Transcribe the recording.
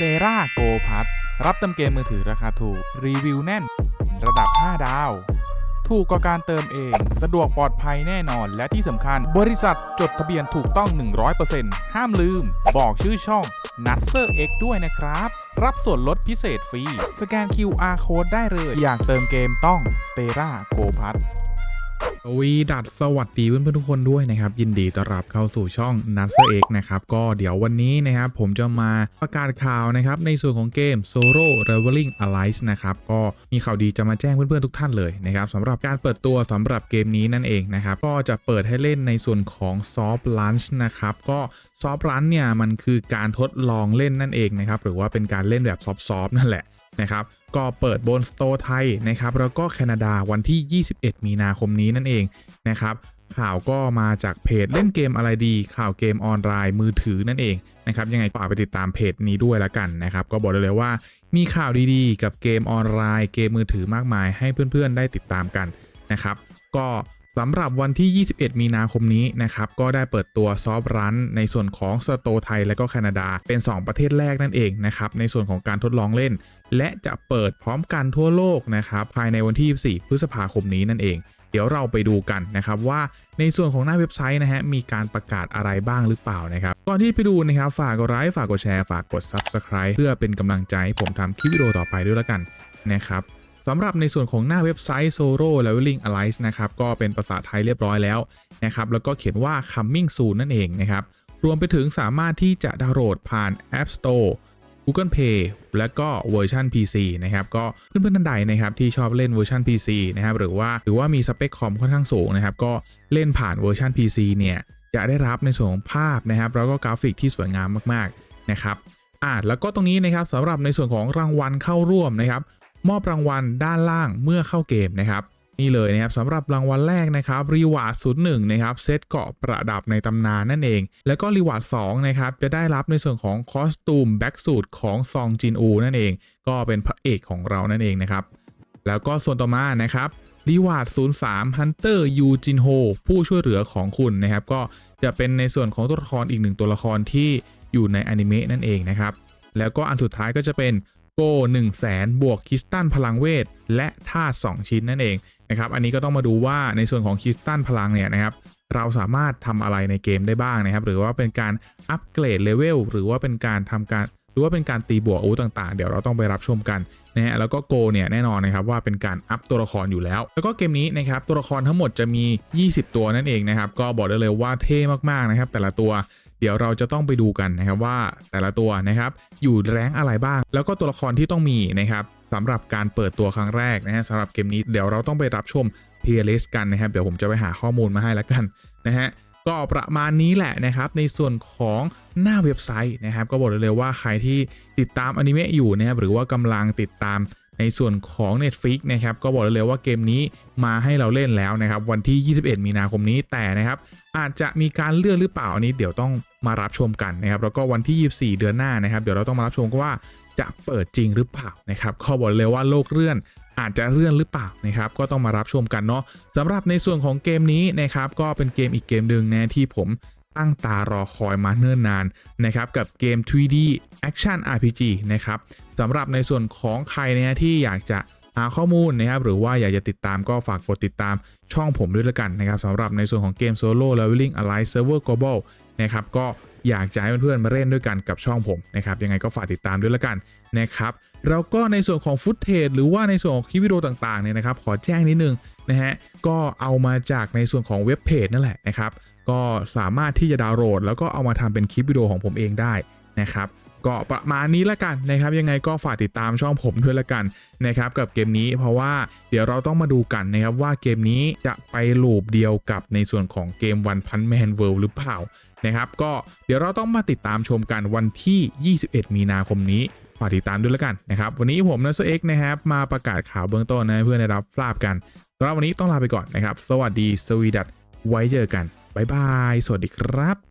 t e r a Go Pass รับเติมเกมมือถือราคาถูก รีวิวแน่น ระดับ 5 ดาว ถูกกว่าการเติมเอง สะดวกปลอดภัยแน่นอน และที่สำคัญ บริษัทจดทะเบียนถูกต้อง 100%ห้ามลืม บอกชื่อช่อง n u t s e r X ด้วยนะครับ รับส่วนลดพิเศษฟรี สแกน QR Code ได้เลย อยากเติมเกมต้อง s t e r a Go Pass วีดัดสวัสดีเพื่อนๆทุกคนด้วยนะครับยินดีต้อนรับเข้าสู่ช่อง n u t s e r X นะครับก็เดี๋ยววันนี้นะครับผมจะมาประกาศข่าวนะครับในส่วนของเกม Solo Leveling Alliance นะครับก็มีข่าวดีจะมาแจ้งเพื่อนๆทุกท่านเลยนะครับสำหรับการเปิดตัวสำหรับเกมนี้นั่นเองนะครับก็จะเปิดให้เล่นในส่วนของ Soft Launch นะครับก็ Soft Launch เนี่ยมันคือการทดลองเล่นนั่นเองนะครับหรือว่าเป็นการเล่นแบบซอฟๆนั่นแหละ นะครับก็เปิดบนสโตร์ไทยนะครับแล้วก็แคนาดาวันที่ 21 มีนาคมนี้นั่นเองนะครับข่าวก็มาจากเพจเล่นเกมอะไรดี ข่าวเกมออนไลน์มือถือนั่นเองนะครับยังไงฝากไปติดตามเพจนี้ด้วยละกันนะครับก็บอกได้เลยว่ามีข่าวดีๆ กับเกมออนไลน์ เกมมือถือมากมายให้เพื่อนๆ ได้ติดตามกันนะครับก็ สำหรับวันที่ 21 มีนาคมนี้นะครับ ก็ได้เปิดตัวซอฟรันในส่วนของสโตไทยและก็แคนาดา เป็น 2 ประเทศแรกนั่นเองนะครับ ในส่วนของการทดลองเล่น และจะเปิดพร้อมกันทั่วโลกนะครับ ภายในวันที่24พฤษภาคมนี้นั่นเอง เดี๋ยวเราไปดูกันนะครับว่าในส่วนของหน้าเว็บไซต์นะฮะมีการประกาศอะไรบ้างหรือเปล่านะครับ ก่อนที่ไปดูนะครับฝากกดไลค์ฝากกดแชร์ฝากกด Subscribe เพื่อเป็นกำลังใจให้ผมทำคลิปวิดีโอต่อไปด้วยละกันนะครับ สำหรับในส่วนของหน้าเว็บไซต์ Solo Leveling Alliance นะครับก็เป็นภาษาไทยเรียบร้อยแล้วนะครับแล้วก็เขียนว่า coming soon นั่นเองนะครับรวมไปถึงสามารถที่จะดาวน์โหลดผ่าน App Store Google Play และก็เวอร์ชัน PC นะครับก็เพื่อนๆท่านใดนะครับที่ชอบเล่นเวอร์ชัน PC นะครับหรือว่าหรือว่ามีสเปคคอมค่อนข้างสูงนะครับก็เล่นผ่านเวอร์ชัน PC เนี่ยจะได้รับในส่วนของภาพนะครับแล้วก็กราฟิกที่สวยงามมากๆนะครับอ่าแล้วก็ตรงนี้นะครับสำหรับในส่วนของรางวัลเข้าร่วมนะครับ มอบรางวัลด้านล่างเมื่อเข้าเกมนะครับ นี่เลยนะครับสำหรับรางวัลแรกนะครับรีวาร์ดศูนย์หนึ่งนะครับเซตเกาะประดับในตำนานนั่นเอง แล้วก็รีวาร์ดสองนะครับจะได้รับในส่วนของคอสตูมแบ็กสูตของซองจินอูนั่นเอง ก็เป็นพระเอกของเรานั่นเองนะครับแล้วก็ส่วนต่อมานะครับรีวาร์ด03 Hunter ยูจินโฮผู้ช่วยเหลือของคุณนะครับ ก็จะเป็นในส่วนของตัวละครอีกหนึ่งตัวละครที่อยู่ในอนิเมะนั่นเองนะครับ แล้วก็อันสุดท้ายก็จะเป็น โก1 0 0 0 0แสนบวกคริสตันพลังเวท และธา2 ชิ้นนั่นเองนะครับอันนี้ก็ต้องมาดูว่าในส่วนของคริสตันพลังเนี่ยนะครับเราสามารถทำอะไรในเกมได้บ้างนะครับ หรือว่าเป็นการอัปเกรดเลเวลหรือว่าเป็นการทำการหรือว่าเป็นการตีบวกอาวุธต่างๆ เดี๋ยวเราต้องไปรับชมกันนะฮะแล้วก็โกเนี่ยแน่นอนนะครับว่าเป็นการอัพตัวละครอยู่แล้ว แล้วก็เกมนี้นะครับตัวละครทั้งหมดจะมี 20 ตัวนั่นเองนะครับก็บอกได้เลยว่าเท่มากๆนะครับแต่ละตัว เดี๋ยวเราจะต้องไปดูกันนะครับว่าแต่ละตัวนะครับอยู่แรงอะไรบ้าง แล้วก็ตัวละครที่ต้องมีนะครับสำหรับการเปิดตัวครั้งแรกนะฮะสำหรับเกมนี้เดี๋ยวเราต้องไปรับชมเทียร์ลิสกันนะครับเดี๋ยวผมจะไปหาข้อมูลมาให้แล้วกันนะฮะก็ประมาณนี้แหละนะครับ ในส่วนของหน้าเว็บไซต์นะครับ ก็บอกได้เลยว่าใครที่ติดตามอนิเมะอยู่นะครับหรือว่ากำลังติดตาม ในส่วนของ Netflix นะครับก็บอกได้เลยว่าเกมนี้มาให้เราเล่นแล้วนะครับวันที่ 21 มีนาคมนี้แต่นะครับอาจจะมีการเลื่อนหรือเปล่าอันนี้เดี๋ยวต้องมารับชมกันนะครับแล้วก็วันที่ 24 เดือนหน้านะครับเดี๋ยวเราต้องมารับชมกันว่าจะเปิดจริงหรือเปล่านะครับก็บอกเลยว่าโลกเลื่อนอาจจะเลื่อนหรือเปล่านะครับก็ต้องมารับชมกันเนาะสำหรับในส่วนของเกมนี้นะครับก็เป็นเกมอีกเกมหนึ่งนะที่ผม ตั้งตารอคอยมาเนิ่นนานนะครับกับเกม 3D Action RPG นะครับสำหรับในส่วนของใครเนี่ยที่อยากจะหาข้อมูลนะครับหรือว่าอยากจะติดตามก็ฝากกดติดตามช่องผมด้วยละกันนะครับสำหรับในส่วนของเกม Solo Leveling Alliance Server Global นะครับก็ อยากจะให้เพื่อนๆมาเล่นด้วยกันกับช่องผมนะครับยังไงก็ฝากติดตามด้วยละกันนะครับแล้วก็ในส่วนของฟุตเทจหรือว่าในส่วนของคลิปวิดีโอต่างๆเนี่ยนะครับขอแจ้งนิดนึงนะฮะก็เอามาจากในส่วนของเว็บเพจนั่นแหละนะครับก็สามารถที่จะดาวน์โหลด แล้วก็เอามาทำเป็นคลิปวิดีโอของผมเองได้นะครับ ก็ประมาณนี้ละกันนะครับยังไงก็ฝากติดตามช่องผมด้วยละกันนะครับกับเกมนี้เพราะว่าเดี๋ยวเราต้องมาดูกันนะครับว่าเกมนี้จะไปลูปเดียวกับในส่วนของเกม One Punch Man World หรือเปล่านะครับก็เดี๋ยวเราต้องมาติดตามชมกันวันที่ 21 มีนาคมนี้ฝากติดตามด้วยละกันนะครับวันนี้ผมนัสเอ็กนะครับมาประกาศข่าวเบื้องต้นนะเพื่อนได้รับทราบกันสำหรับวันนี้ต้องลาไปก่อนนะครับ สวัสดีสวีดัตไว้เจอกันบ๊ายบาย สวัสดีครับ